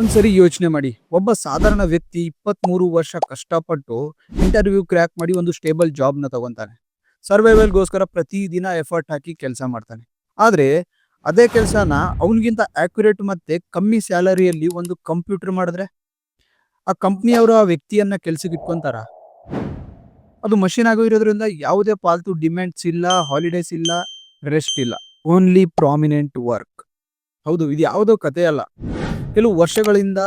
ಒಂದ್ಸರಿ ಯೋಚನೆ ಮಾಡಿ. ಒಬ್ಬ ಸಾಧಾರಣ ವ್ಯಕ್ತಿ ಇಪ್ಪತ್ಮೂರು ವರ್ಷ ಕಷ್ಟಪಟ್ಟು ಇಂಟರ್ವ್ಯೂ ಕ್ರ್ಯಾಕ್ ಮಾಡಿ ಒಂದು ಸ್ಟೇಬಲ್ ಜಾಬ್ನ ತಗೊತಾನೆ. ಸರ್ವೈವಲ್ಗೋಸ್ಕರ ಪ್ರತಿದಿನ ಎಫರ್ಟ್ ಹಾಕಿ ಕೆಲಸ ಮಾಡ್ತಾನೆ. ಆದರೆ ಅದೇ ಕೆಲಸನ ಅವನಿಗಿಂತ ಆಕ್ಯುರೇಟ್ ಮತ್ತೆ ಕಮ್ಮಿ ಸ್ಯಾಲರಿಯಲ್ಲಿ ಒಂದು ಕಂಪ್ಯೂಟರ್ ಮಾಡಿದ್ರೆ ಆ ಕಂಪ್ನಿಯವರು ಆ ವ್ಯಕ್ತಿಯನ್ನ ಕೆಲ್ಸಕ್ಕೆ ಇಟ್ಕೊಂತಾರ? ಅದು ಮಷಿನ್ ಆಗಿರೋದ್ರಿಂದ ಯಾವುದೇ ಪಾಲ್ತು ಡಿಮ್ಯಾಂಡ್ಸ್ ಇಲ್ಲ ಹಾಲಿಡೇಸ್ ಇಲ್ಲ ರೆಸ್ಟ್ ಇಲ್ಲ. ಓನ್ಲಿ ಪ್ರಾಮಿನೆಂಟ್ ವರ್ಕ್ ಹೌದು, ಇದು ಯಾವುದೋ ಕಥೆ ಅಲ್ಲ. ಕೆಲವು ವರ್ಷಗಳಿಂದ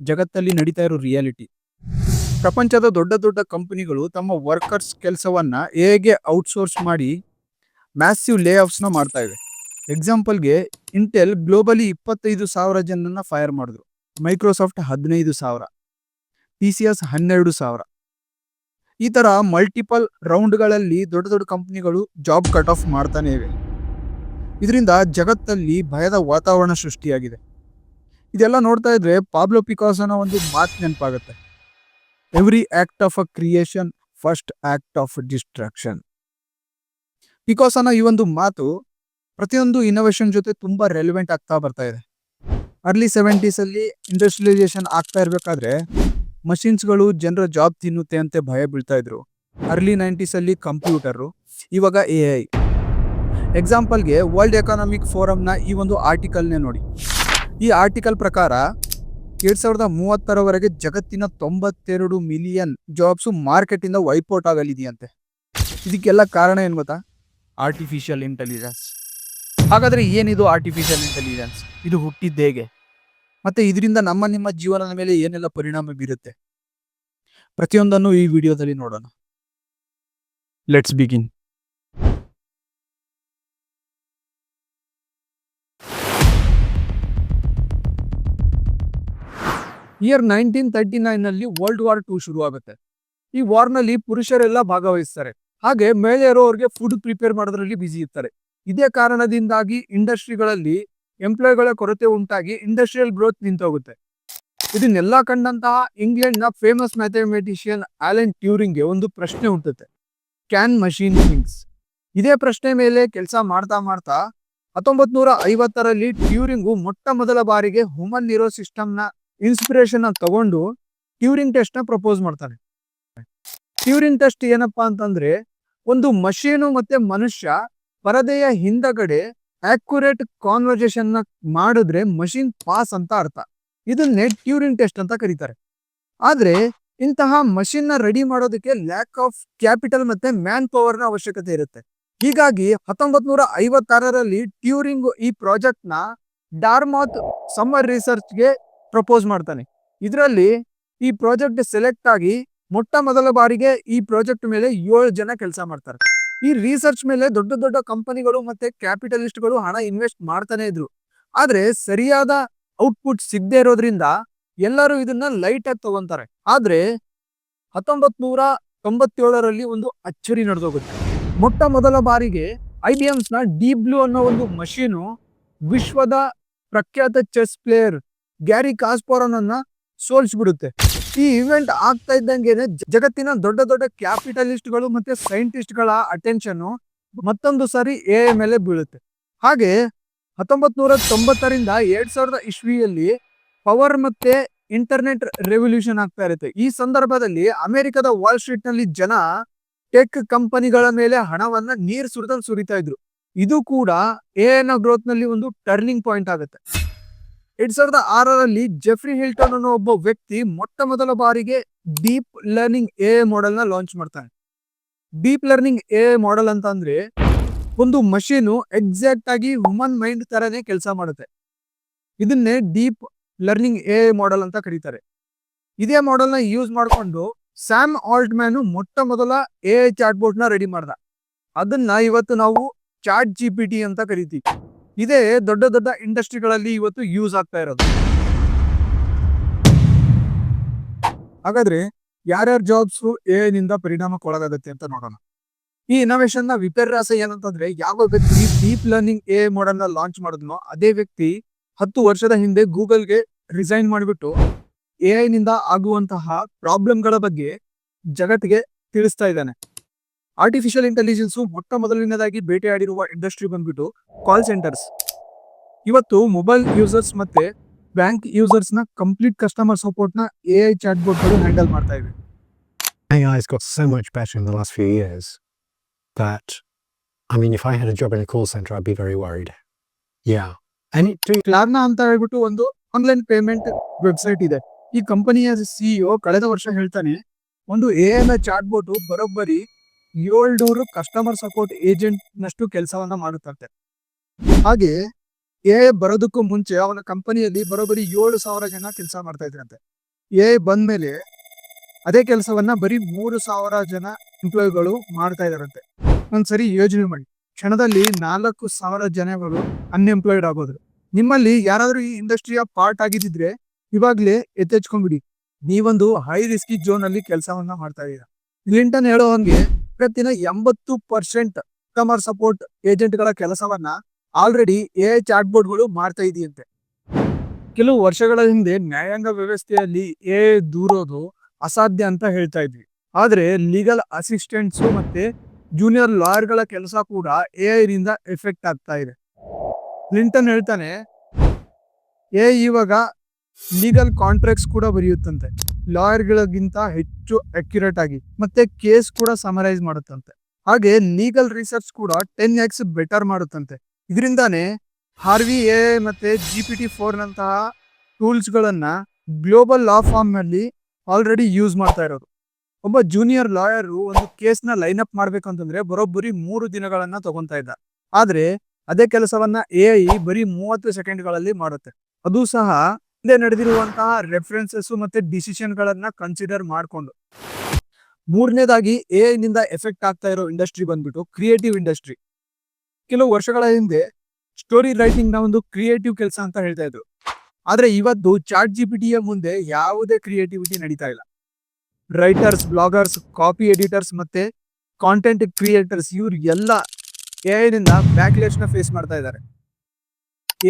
ಜಗತ್ತಲ್ಲಿ ನಡೀತಾ ಇರೋ ರಿಯಾಲಿಟಿ ಪ್ರಪಂಚದ ದೊಡ್ಡ ದೊಡ್ಡ ಕಂಪನಿಗಳು ತಮ್ಮ ವರ್ಕರ್ಸ್ ಕೆಲಸವನ್ನ ಹೇಗೆ ಔಟ್ಸೋರ್ಸ್ ಮಾಡಿ ಮ್ಯಾಸಿವ್ ಲೇ ಆಫ್ಸ್ನ ಮಾಡ್ತಾ ಇವೆ. ಎಕ್ಸಾಂಪಲ್ಗೆ ಇಂಟೆಲ್ ಗ್ಲೋಬಲಿ ಇಪ್ಪತ್ತೈದು ಸಾವಿರ ಜನನ್ನ ಫೈರ್ ಮಾಡಿದ್ರು. ಮೈಕ್ರೋಸಾಫ್ಟ್ ಹದಿನೈದು ಸಾವಿರ. ಟಿ ಸಿ ಎಸ್ ಹನ್ನೆರಡು ಸಾವಿರ. ಈ ಥರ ಮಲ್ಟಿಪಲ್ ರೌಂಡ್ಗಳಲ್ಲಿ ದೊಡ್ಡ ದೊಡ್ಡ ಕಂಪ್ನಿಗಳು ಜಾಬ್ ಕಟ್ ಆಫ್ ಮಾಡ್ತಾನೇ ಇವೆ. ಇದರಿಂದ ಜಗತ್ತಲ್ಲಿ ಭಯದ ವಾತಾವರಣ ಸೃಷ್ಟಿಯಾಗಿದೆ. ಇದೆಲ್ಲ ನೋಡ್ತಾ ಇದ್ರೆ ಪಾಬ್ಲೋ ಪಿಕಾಸನ ಒಂದು ಮಾತು ನೆನಪಾಗುತ್ತೆ. Every act of a creation first act of destruction ಪಿಕಾಸನ ಈ ಒಂದು ಮಾತು ಪ್ರತಿಯೊಂದು ಇನೋವೇಷನ್ ಜೊತೆ ತುಂಬಾ ರೆಲಿವೆಂಟ್ ಆಗ್ತಾ ಬರ್ತಾ ಇದೆ. ಅರ್ಲಿ ಸೆವೆಂಟೀಸ್ ಅಲ್ಲಿ ಇಂಡಸ್ಟ್ರಿಯಲೈಸೇಷನ್ ಆಗ್ತಾ ಇರಬೇಕಾದ್ರೆ ಮಷಿನ್ಸ್ಗಳು ಜನರ ಜಾಬ್ ತಿನ್ನುತ್ತೆ ಅಂತ ಭಯ ಬೀಳ್ತಾ ಇದ್ರು. ಅರ್ಲಿ ನೈಂಟೀಸ್ ಅಲ್ಲಿ ಕಂಪ್ಯೂಟರು ಇವಾಗ ಎ ಐ ಎಕ್ಸಾಂಪಲ್ಗೆ ವರ್ಲ್ಡ್ ಎಕಾನಮಿಕ್ ಫೋರಮ್ನ ಈ ಒಂದು ಆರ್ಟಿಕಲ್ನೇ ನೋಡಿ. ಈ ಆರ್ಟಿಕಲ್ ಪ್ರಕಾರ ಎರಡ್ ಸಾವಿರದ ಮೂವತ್ತರವರೆಗೆ ಜಗತ್ತಿನ ತೊಂಬತ್ತೆರಡು ಮಿಲಿಯನ್ ಜಾಬ್ಸು ಮಾರ್ಕೆಟಿಂದ ವೈಪೌಟ್ ಆಗಲಿದೆಯಂತೆ. ಇದಕ್ಕೆಲ್ಲ ಕಾರಣ ಏನು ಗೊತ್ತಾ? ಆರ್ಟಿಫಿಷಿಯಲ್ ಇಂಟೆಲಿಜೆನ್ಸ್ ಹಾಗಾದ್ರೆ ಏನಿದು ಆರ್ಟಿಫಿಷಿಯಲ್ ಇಂಟೆಲಿಜೆನ್ಸ್ ಇದು ಹುಟ್ಟಿದ್ದು ಹೇಗೆ? ಮತ್ತೆ ಇದರಿಂದ ನಮ್ಮ ನಿಮ್ಮ ಜೀವನದ ಮೇಲೆ ಏನೆಲ್ಲ ಪರಿಣಾಮ ಬೀರುತ್ತೆ? ಪ್ರತಿಯೊಂದನ್ನು ಈ ವಿಡಿಯೋದಲ್ಲಿ ನೋಡೋಣ. Let's begin year nineteen thirty ನೈನ್ನಲ್ಲಿ world war two ಶುರು ಆಗುತ್ತೆ ಈ ವಾರ್ನಲ್ಲಿ ಪುರುಷರೆಲ್ಲ ಭಾಗವಹಿಸ್ತಾರೆ. ಹಾಗೆ ಮಹಿಳೆಯರು ಅವ್ರಿಗೆ ಫುಡ್ ಪ್ರಿಪೇರ್ ಮಾಡೋದ್ರಲ್ಲಿ ಬಿಜಿ ಇರ್ತಾರೆ. ಇದೇ ಕಾರಣದಿಂದಾಗಿ ಇಂಡಸ್ಟ್ರಿಗಳಲ್ಲಿ ಎಂಪ್ಲಾಯ್ಗಳ ಕೊರತೆ ಉಂಟಾಗಿ ಇಂಡಸ್ಟ್ರಿಯಲ್ ಗ್ರೋತ್ ನಿಂತೋಗುತ್ತೆ. ಇದನ್ನೆಲ್ಲ ಕಂಡಂತಹ ಇಂಗ್ಲೆಂಡ್ನ ಫೇಮಸ್ ಮ್ಯಾಥಮೆಟಿಷಿಯನ್ ಆಲೆನ್ ಟ್ಯೂರಿಂಗ್ಗೆ ಒಂದು ಪ್ರಶ್ನೆ ಹುಟ್ಟುತ್ತೆ ಕ್ಯಾನ್ ಮಷೀನ್ ಥಿಂಗ್ಸ್ ಇದೇ ಪ್ರಶ್ನೆ ಮೇಲೆ ಕೆಲಸ ಮಾಡ್ತಾ ಮಾಡ್ತಾ ಹತ್ತೊಂಬತ್ ನೂರ ಐವತ್ತರಲ್ಲಿ ಟ್ಯೂರಿಂಗು ಮೊಟ್ಟ ಮೊದಲ ಬಾರಿಗೆ ಹ್ಯೂಮನ್ ನ್ಯೂರೋ ಸಿಸ್ಟಮ್ನ ಇನ್ಸ್ಪಿರೇಷನ್ ತಗೊಂಡು ಟ್ಯೂರಿಂಗ್ ಟೆಸ್ಟ್ನ ಪ್ರಪೋಸ್ ಮಾಡ್ತಾನೆ. ಟ್ಯೂರಿಂಗ್ ಟೆಸ್ಟ್ ಏನಪ್ಪಾ ಅಂತಂದ್ರೆ ಒಂದು ಮಷೀನು ಮತ್ತೆ ಮನುಷ್ಯ ಪರದೆಯ ಹಿಂದಗಡೆ ಆಕ್ಯುರೇಟ್ ಕಾನ್ವರ್ಸೇಷನ್ನ ಮಾಡಿದ್ರೆ ಮಷೀನ್ ಪಾಸ್ ಅಂತ ಅರ್ಥ. ಇದನ್ನೇ ಟ್ಯೂರಿಂಗ್ ಟೆಸ್ಟ್ ಅಂತ ಕರೀತಾರೆ. ಆದ್ರೆ ಇಂತಹ ಮಷಿನ್ನ ರೆಡಿ ಮಾಡೋದಕ್ಕೆ ಲ್ಯಾಕ್ ಆಫ್ ಕ್ಯಾಪಿಟಲ್ ಮತ್ತೆ ಮ್ಯಾನ್ ಪವರ್ನ ಅವಶ್ಯಕತೆ ಇರುತ್ತೆ. ಹೀಗಾಗಿ ಹತ್ತೊಂಬತ್ ನೂರ ಐವತ್ತಾರರಲ್ಲಿ ಟ್ಯೂರಿಂಗ್ ಈ ಪ್ರಾಜೆಕ್ಟ್ನ ಡಾರ್ಮಾತ್ ಸಮ್ಮರ್ ರಿಸರ್ಚ್ಗೆ ಪ್ರಪೋಸ್ ಮಾಡ್ತಾನೆ. ಇದರಲ್ಲಿ ಈ ಪ್ರಾಜೆಕ್ಟ್ ಸೆಲೆಕ್ಟ್ ಆಗಿ ಮೊಟ್ಟ ಮೊದಲ ಬಾರಿಗೆ ಈ ಪ್ರಾಜೆಕ್ಟ್ ಮೇಲೆ ಏಳು ಜನ ಕೆಲಸ ಮಾಡ್ತಾರೆ. ಈ ರಿಸರ್ಚ್ ಮೇಲೆ ದೊಡ್ಡ ದೊಡ್ಡ ಕಂಪನಿಗಳು ಮತ್ತೆ ಕ್ಯಾಪಿಟಲಿಸ್ಟ್ಗಳು ಹಣ ಇನ್ವೆಸ್ಟ್ ಮಾಡ್ತಾನೆ ಇದ್ರು. ಆದ್ರೆ ಸರಿಯಾದ ಔಟ್ಪುಟ್ ಸಿಗದೆ ಇರೋದ್ರಿಂದ ಎಲ್ಲರೂ ಇದನ್ನ ಲೈಟ್ ಆಗಿ ತಗೊಂತಾರೆ. ಆದ್ರೆ ಹತ್ತೊಂಬತ್ ನೂರ ತೊಂಬತ್ತೇಳರಲ್ಲಿ ಒಂದು ಅಚ್ಚರಿ ನಡೆದೋಗುತ್ತೆ. ಮೊಟ್ಟ ಮೊದಲ ಬಾರಿಗೆ ಐ ಬಿ ನ ಡೀಪ್ ಬ್ಲೂ ಅನ್ನೋ ಒಂದು ಮಷೀನು ವಿಶ್ವದ ಪ್ರಖ್ಯಾತ ಚೆಸ್ ಪ್ಲೇಯರ್ ಗ್ಯಾರಿ ಕಾಸ್ಪೋರನ್ನ ಸೋಲ್ಸ್ಬಿಡುತ್ತೆ. ಈ ಇವೆಂಟ್ ಆಗ್ತಾ ಇದ್ದಂಗೆನೆ ಜಗತ್ತಿನ ದೊಡ್ಡ ದೊಡ್ಡ ಕ್ಯಾಪಿಟಲಿಸ್ಟ್ಗಳು ಮತ್ತೆ ಸೈಂಟಿಸ್ಟ್ಗಳ ಅಟೆನ್ಷನ್ ಮತ್ತೊಂದು ಸಾರಿ ಎ ಮೇಲೆ ಬೀಳುತ್ತೆ. ಹಾಗೆ ಹತ್ತೊಂಬತ್ ನೂರ ತೊಂಬತ್ತರಿಂದ ಎರಡ್ ಸಾವಿರದ ಇಸ್ವಿಯಲ್ಲಿ ಪವರ್ ಮತ್ತೆ ಇಂಟರ್ನೆಟ್ ರೆವಲ್ಯೂಷನ್ ಆಗ್ತಾ ಇರುತ್ತೆ. ಈ ಸಂದರ್ಭದಲ್ಲಿ ಅಮೆರಿಕದ ವಾಲ್ ಸ್ಟ್ರೀಟ್ನಲ್ಲಿ ಜನ ಟೆಕ್ ಕಂಪನಿಗಳ ಮೇಲೆ ಹಣವನ್ನ ನೀರ್ ಸುರಿದಂಗ್ ಸುರಿತಾ ಇದ್ರು. ಇದು ಕೂಡ ಎ ನ ಗ್ರೋತ್ನಲ್ಲಿ ಒಂದು ಟರ್ನಿಂಗ್ ಪಾಯಿಂಟ್ ಆಗುತ್ತೆ. ಎರಡ್ ಸಾವಿರದ ಆರರಲ್ಲಿ ಜೆಫ್ರಿ ಹಿಲ್ಟನ್ ಅನ್ನೋ ಒಬ್ಬ ವ್ಯಕ್ತಿ ಮೊಟ್ಟ ಮೊದಲ ಬಾರಿಗೆ ಡೀಪ್ ಲರ್ನಿಂಗ್ ಎ ಮಾಡೆಲ್ನ ಲಾಂಚ್ ಮಾಡ್ತಾನೆ. ಡೀಪ್ ಲರ್ನಿಂಗ್ ಎ ಮಾಡೆಲ್ ಅಂತ ಅಂದ್ರೆ ಒಂದು ಮಷೀನು ಎಕ್ಸಾಕ್ಟ್ ಆಗಿ ಹ್ಯೂಮನ್ ಮೈಂಡ್ ತರನೇ ಕೆಲಸ ಮಾಡುತ್ತೆ. ಇದನ್ನೇ ಡೀಪ್ ಲರ್ನಿಂಗ್ ಎ ಮಾಡೆಲ್ ಅಂತ ಕರೀತಾರೆ. ಇದೇ ಮಾಡೆಲ್ನ ಯೂಸ್ ಮಾಡಿಕೊಂಡು ಸ್ಯಾಮ್ ಆಲ್ಟ್ ಮ್ಯಾನು ಮೊಟ್ಟ ಮೊದಲ ಎ ಚಾಟ್ ಬೋರ್ಡ್ನ ರೆಡಿ ಮಾಡ್ದ. ಅದನ್ನ ಇವತ್ತು ನಾವು ಚಾಟ್ ಜಿ ಪಿ ಟಿ ಅಂತ ಕರಿತೀವಿ. ಇದೇ ದೊಡ್ಡ ದೊಡ್ಡ ಇಂಡಸ್ಟ್ರಿಗಳಲ್ಲಿ ಇವತ್ತು ಯೂಸ್ ಆಗ್ತಾ ಇರೋದು. ಹಾಗಾದ್ರೆ ಯಾರ್ಯಾರ ಜಾಬ್ಸ್ ಎ ನಿಂದ ಪರಿಣಾಮಕ್ಕೊಳಗಾಗುತ್ತೆ ಅಂತ ನೋಡೋಣ. ಈ ಇನೋವೇಷನ್ನ ವಿಪರ್ಯಾಸ ಏನಂತಂದ್ರೆ ಯಾವ ವ್ಯಕ್ತಿ ಡೀಪ್ ಲರ್ನಿಂಗ್ ಎ ಮಾಡೆಲ್ನ ಲಾಂಚ್ ಮಾಡಿದ್ನೋ ಅದೇ ವ್ಯಕ್ತಿ ಹತ್ತು ವರ್ಷದ ಹಿಂದೆ ಗೂಗಲ್ಗೆ ರಿಸೈನ್ ಮಾಡಿಬಿಟ್ಟು ಎ ನಿಂದ ಆಗುವಂತಹ ಪ್ರಾಬ್ಲಮ್ಗಳ ಬಗ್ಗೆ ಜಗತ್ತಿಗೆ ತಿಳಿಸ್ತಾ ಇದ್ದಾನೆ. ಆರ್ಟಿಫಿಷಿಯಲ್ ಇಂಟೆಲಿಜೆನ್ಸ್ ಮೊಟ್ಟ ಮೊದಲನೇದಾಗಿ ಬೇಟೆಯಾಡಿರುವ ಇಂಡಸ್ಟ್ರಿ ಬಂದ್ಬಿಟ್ಟು ಕಾಲ್ ಸೆಂಟರ್ಸ್ ಇವತ್ತು ಮೊಬೈಲ್ ಯೂಸರ್ಸ್ ಮತ್ತೆ ಬ್ಯಾಂಕ್ ಯೂಸರ್ಸ್ನ ಕಂಪ್ಲೀಟ್ ಕಸ್ಟಮರ್ ಸಪೋರ್ಟ್ನ ಎ ಐ ಚಾಟ್ ಬೋಟ್ಗಳು ಹ್ಯಾಂಡಲ್ ಮಾಡ್ತಾ ಇವೆ AI has got so much better in the last few years that, I mean, if I had a job in a call center, I'd be very worried. Yeah. And it, ಕ್ಲಾರ್ನಾ ಅಂತ ಹೇಳ್ಬಿಟ್ಟು ಒಂದು online payment website ಇದೆ ಈ ಕಂಪನಿಯ CEO ಕಳೆದ ವರ್ಷ ಹೇಳ್ತಾನೆ ಒಂದು ಎ ಐ ಚಾಟ್ ಬೋಟ್ ಬರೋಬ್ಬರಿ ಏಳ್ನೂರು ಕಸ್ಟಮರ್ ಸಪೋರ್ಟ್ ಏಜೆಂಟ್ ನಷ್ಟು ಕೆಲಸವನ್ನ ಮಾಡುತ್ತಂತೆ ಹಾಗೆ ಎ ಬರೋದಕ್ಕೂ ಮುಂಚೆ ಅವನ ಕಂಪನಿಯಲ್ಲಿ ಬರೋಬ್ಬರಿ ಏಳು ಸಾವಿರ ಜನ ಕೆಲಸ ಮಾಡ್ತಾ ಇದ್ರಂತೆ. ಎ ಬಂದ್ಮೇಲೆ ಅದೇ ಕೆಲಸವನ್ನ ಬರೀ ಮೂರು ಸಾವಿರ ಜನ ಎಂಪ್ಲಾಯಿಗಳು ಮಾಡ್ತಾ ಇದಾರಂತೆ ಒಂದ್ಸರಿ ಯೋಜನೆ ಮಾಡಿ. ಕ್ಷಣದಲ್ಲಿ ನಾಲ್ಕು ಸಾವಿರ ಜನಗಳು ಅನ್ಎಂಪ್ಲಾಯ್ಡ್ ಆಗೋದ್ರು. ನಿಮ್ಮಲ್ಲಿ ಯಾರಾದ್ರೂ ಈ ಇಂಡಸ್ಟ್ರಿಯ ಪಾರ್ಟ್ ಆಗಿದ್ದಿದ್ರೆ ಇವಾಗ್ಲೇ ಎತ್ತೆಚ್ಕೊಂಡ್ಬಿಡಿ. ನೀವೊಂದು ಹೈ ರಿಸ್ಕಿ ಜೋನ್ ಅಲ್ಲಿ ಕೆಲಸವನ್ನ ಮಾಡ್ತಾ ಇದ್ದೀರಾ. ಕ್ಲಿಂಟನ್ ಹೇಳೋ ಹಂಗೆ ಪ್ರತಿನ ಎಂಬತ್ತು ಪರ್ಸೆಂಟ್ ಕಸ್ಟಮರ್ ಸಪೋರ್ಟ್ ಏಜೆಂಟ್ಗಳ ಕೆಲಸವನ್ನ ಆಲ್ರೆಡಿ ಎ ಚಾಟ್ ಬೋರ್ಡ್ಗಳು ಮಾಡ್ತಾ ಇದೆಯಂತೆ. ಕೆಲವು ವರ್ಷಗಳ ಹಿಂದೆ ನ್ಯಾಯಾಂಗ ವ್ಯವಸ್ಥೆಯಲ್ಲಿ ಎ ದೂರೋದು ಅಸಾಧ್ಯ ಅಂತ ಹೇಳ್ತಾ ಇದ್ವಿ. ಆದ್ರೆ ಲೀಗಲ್ ಅಸಿಸ್ಟೆಂಟ್ಸು ಮತ್ತೆ ಜೂನಿಯರ್ ಲಾಯರ್ಗಳ ಕೆಲಸ ಕೂಡ ಎ ಐರಿಂದ ಎಫೆಕ್ಟ್ ಆಗ್ತಾ ಇದೆ. ಕ್ಲಿಂಟನ್ ಹೇಳ್ತಾನೆ, ಎ ಇವಾಗ ಲೀಗಲ್ ಕಾಂಟ್ರಾಕ್ಟ್ಸ್ ಕೂಡ ಬರೆಯುತ್ತಂತೆ. ಲಾಯರ್ಗಳಿಗಿಂತ ಹೆಚ್ಚು ಅಕ್ಯುರೇಟ್ ಆಗಿ ಮತ್ತೆ ಕೇಸ್ ಕೂಡ ಸಮರೈಸ್ ಮಾಡುತ್ತಂತೆ. ಹಾಗೆ ಲೀಗಲ್ ರಿಸರ್ಚ್ ಕೂಡ ಟೆನ್ ಎಕ್ಸ್ ಬೆಟರ್ ಮಾಡುತ್ತಂತೆ. ಇದರಿಂದಾನೇ ಹಾರ್ವಿ ಎ ಮತ್ತೆ ಜಿ ಪಿ ಟಿ ಫೋರ್ ನಂತಹ ಟೂಲ್ಸ್ ಗಳನ್ನ ಗ್ಲೋಬಲ್ ಲಾ ಫಾರ್ಮ್ನಲ್ಲಿ ಆಲ್ರೆಡಿ ಯೂಸ್ ಮಾಡ್ತಾ ಇರೋರು. ಒಬ್ಬ ಜೂನಿಯರ್ ಲಾಯರ್ ಒಂದು ಕೇಸ್ನ ಲೈನ್ ಅಪ್ ಮಾಡ್ಬೇಕಂತಂದ್ರೆ ಬರೋಬ್ಬರಿ ಮೂರು ದಿನಗಳನ್ನ ತಗೊಂತಾ ಇದ್ದ. ಆದ್ರೆ ಅದೇ ಕೆಲಸವನ್ನ ಎ ಐ ಬರೀ ಮೂವತ್ತು ಸೆಕೆಂಡ್ಗಳಲ್ಲಿ ಮಾಡುತ್ತೆ. ಅದು ಸಹ ಹಿಂದೆ ನಡೆದಿರುವಂತಹ ರೆಫರೆನ್ಸಸ್ ಮತ್ತೆ ಡಿಸಿಷನ್ ಗಳನ್ನ ಕನ್ಸಿಡರ್ ಮಾಡಿಕೊಂಡು. ಮೂರನೇದಾಗಿ ಎ ನಿಂದ ಎಫೆಕ್ಟ್ ಆಗ್ತಾ ಇರೋ ಇಂಡಸ್ಟ್ರಿ ಬಂದ್ಬಿಟ್ಟು ಕ್ರಿಯೇಟಿವ್ ಇಂಡಸ್ಟ್ರಿ ಕೆಲವು ವರ್ಷಗಳ ಹಿಂದೆ ಸ್ಟೋರಿ ರೈಟಿಂಗ್ನ ಒಂದು ಕ್ರಿಯೇಟಿವ್ ಕೆಲಸ ಅಂತ ಹೇಳ್ತಾ ಇದ್ರು. ಆದ್ರೆ ಇವತ್ತು ಚಾಟ್ ಜಿ ಪಿ ಮುಂದೆ ಯಾವುದೇ ಕ್ರಿಯೇಟಿವಿಟಿ ನಡೀತಾ ಇಲ್ಲ. ರೈಟರ್ಸ್ ಬ್ಲಾಗರ್ಸ್ ಕಾಪಿ ಎಡಿಟರ್ಸ್ ಮತ್ತೆ ಕಾಂಟೆಂಟ್ ಕ್ರಿಯೇಟರ್ಸ್ ಇವ್ರು ಎಲ್ಲ ಎ ನಿಂದ ಬ್ಯಾಕ್ಲೇಶ್ನ ಫೇಸ್ ಮಾಡ್ತಾ ಇದ್ದಾರೆ.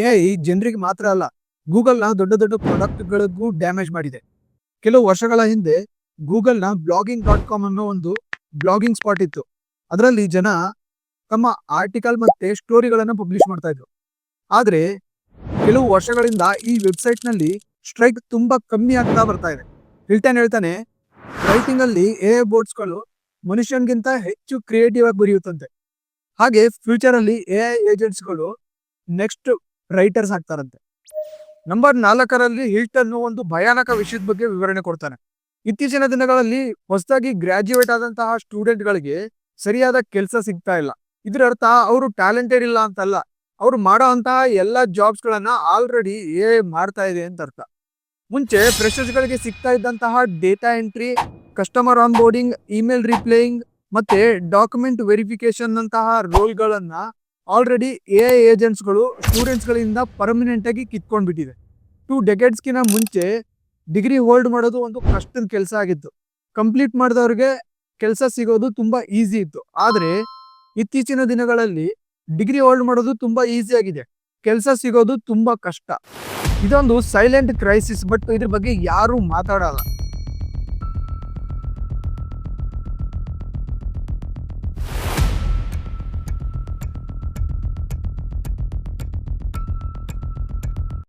ಎ ಐ ಜನರಿಗೆ ಮಾತ್ರ ಅಲ್ಲ ಗೂಗಲ್ನ ದೊಡ್ಡ ದೊಡ್ಡ ಪ್ರಾಡಕ್ಟ್ಗಳಿಗೂ ಡ್ಯಾಮೇಜ್ ಮಾಡಿದೆ. ಕೆಲವು ವರ್ಷಗಳ ಹಿಂದೆ ಗೂಗಲ್ನ ಬ್ಲಾಗಿಂಗ್ ಡಾಟ್ ಕಾಮ್ ಅನ್ನೋ ಒಂದು ಬ್ಲಾಗಿಂಗ್ ಸ್ಪಾಟ್ ಇತ್ತು. ಅದರಲ್ಲಿ ಜನ ತಮ್ಮ ಆರ್ಟಿಕಲ್ ಮತ್ತೆ ಸ್ಟೋರಿಗಳನ್ನು ಪಬ್ಲಿಷ್ ಮಾಡ್ತಾ ಇದ್ರು. ಆದರೆ ಕೆಲವು ವರ್ಷಗಳಿಂದ ಈ ವೆಬ್ಸೈಟ್ನಲ್ಲಿ ಸ್ಟ್ರೈಕ್ ತುಂಬಾ ಕಮ್ಮಿ ಆಗ್ತಾ ಬರ್ತಾ ಇದೆ. ಹೇಳ್ತಾನೆ ಹೇಳ್ತಾನೆ ರೈಟಿಂಗ್ ಅಲ್ಲಿ ಎ ಬೋರ್ಡ್ಸ್ಗಳು ಮನುಷ್ಯನ್ಗಿಂತ ಹೆಚ್ಚು ಕ್ರಿಯೇಟಿವ್ ಆಗಿ ಬರೆಯುತ್ತಂತೆ. ಹಾಗೆ ಫ್ಯೂಚರ್ ಅಲ್ಲಿ ಎ ಐ ಏಜೆಂಟ್ಸ್ಗಳು ನೆಕ್ಸ್ಟ್ ರೈಟರ್ಸ್ ಆಗ್ತಾರಂತೆ. ನಂಬರ್ ನಾಲ್ಕರಲ್ಲಿ ಹಿಲ್ಟನ್ ಒಂದು ಭಯಾನಕ ವಿಷಯದ ಬಗ್ಗೆ ವಿವರಣೆ ಕೊಡ್ತಾನೆ. ಇತ್ತೀಚಿನ ದಿನಗಳಲ್ಲಿ ಹೊಸದಾಗಿ ಗ್ರಾಜ್ಯುಯೇಟ್ ಆದಂತಹ ಸ್ಟೂಡೆಂಟ್ ಗಳಿಗೆ ಸರಿಯಾದ ಕೆಲಸ ಸಿಗ್ತಾ ಇಲ್ಲ. ಇದರ ಅರ್ಥ ಅವರು ಟ್ಯಾಲೆಂಟೆಡ್ ಇಲ್ಲ ಅಂತಲ್ಲ. ಅವ್ರು ಮಾಡೋ ಅಂತಹ ಎಲ್ಲ ಜಾಬ್ಸ್ ಗಳನ್ನ ಆಲ್ರೆಡಿ ಎ ಮಾಡ್ತಾ ಇದೆ ಅಂತ ಅರ್ಥ. ಮುಂಚೆ ಫ್ರೆಶರ್ಸ್ ಗಳಿಗೆ ಸಿಗ್ತಾ ಇದ್ದಂತಹ data entry customer onboarding email replying ಮತ್ತೆ ಡಾಕ್ಯುಮೆಂಟ್ ವೆರಿಫಿಕೇಶನ್ ಅಂತಹ ರೋಲ್ಗಳನ್ನ ಆಲ್ರೆಡಿ ಎ ಐ ಏಜೆಂಟ್ಸ್ಗಳು ಸ್ಟೂಡೆಂಟ್ಸ್ಗಳಿಂದ ಪರ್ಮನೆಂಟ್ ಆಗಿ ಕಿತ್ಕೊಂಡ್ಬಿಟ್ಟಿದೆ. ಟೂ ಡೆಕೆಡ್ಸ್ಗಿನ ಮುಂಚೆ ಡಿಗ್ರಿ ಹೋಲ್ಡ್ ಮಾಡೋದು ಒಂದು ಕಷ್ಟದ ಕೆಲಸ ಆಗಿತ್ತು. ಕಂಪ್ಲೀಟ್ ಮಾಡಿದವ್ರಿಗೆ ಕೆಲಸ ಸಿಗೋದು ತುಂಬ ಈಸಿ ಇತ್ತು. ಆದರೆ ಇತ್ತೀಚಿನ ದಿನಗಳಲ್ಲಿ ಡಿಗ್ರಿ ಹೋಲ್ಡ್ ಮಾಡೋದು ತುಂಬ ಈಸಿ ಆಗಿದೆ. ಕೆಲಸ ಸಿಗೋದು ತುಂಬ ಕಷ್ಟ. ಇದೊಂದು ಸೈಲೆಂಟ್ ಕ್ರೈಸಿಸ್ ಬಟ್ ಇದ್ರ ಬಗ್ಗೆ ಯಾರೂ ಮಾತಾಡಲ್ಲ.